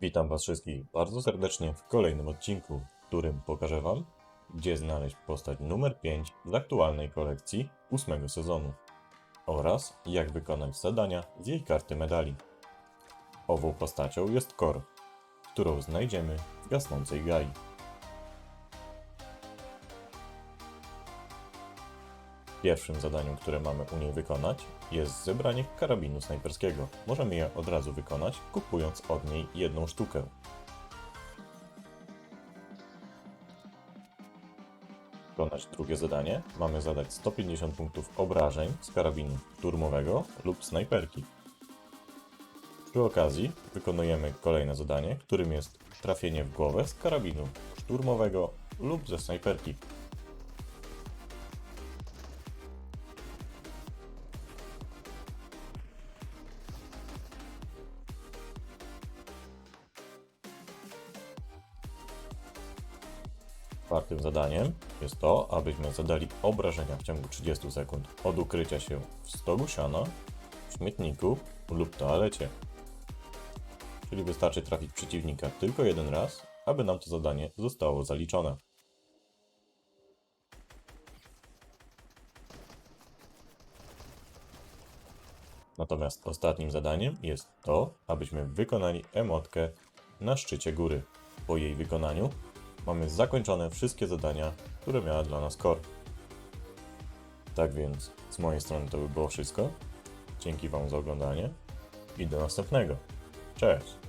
Witam Was wszystkich bardzo serdecznie w kolejnym odcinku, w którym pokażę Wam, gdzie znaleźć postać numer 5 z aktualnej kolekcji ósmego sezonu oraz jak wykonać zadania z jej karty medali. Ową postacią jest Kor, którą znajdziemy w gasnącej Gai. Pierwszym zadaniem, które mamy u niej wykonać, jest zebranie karabinu snajperskiego. Możemy je od razu wykonać, kupując od niej jedną sztukę. Wykonać drugie zadanie, mamy zadać 150 punktów obrażeń z karabinu szturmowego lub snajperki. Przy okazji wykonujemy kolejne zadanie, którym jest trafienie w głowę z karabinu szturmowego lub ze snajperki. Czwartym zadaniem jest to, abyśmy zadali obrażenia w ciągu 30 sekund od ukrycia się w stogu siana, w śmietniku lub toalecie. Czyli wystarczy trafić przeciwnika tylko jeden raz, aby nam to zadanie zostało zaliczone. Natomiast ostatnim zadaniem jest to, abyśmy wykonali emotkę na szczycie góry. Po jej wykonaniu mamy zakończone wszystkie zadania, które miała dla nas Core. Tak więc z mojej strony to by było wszystko. Dzięki Wam za oglądanie i do następnego. Cześć!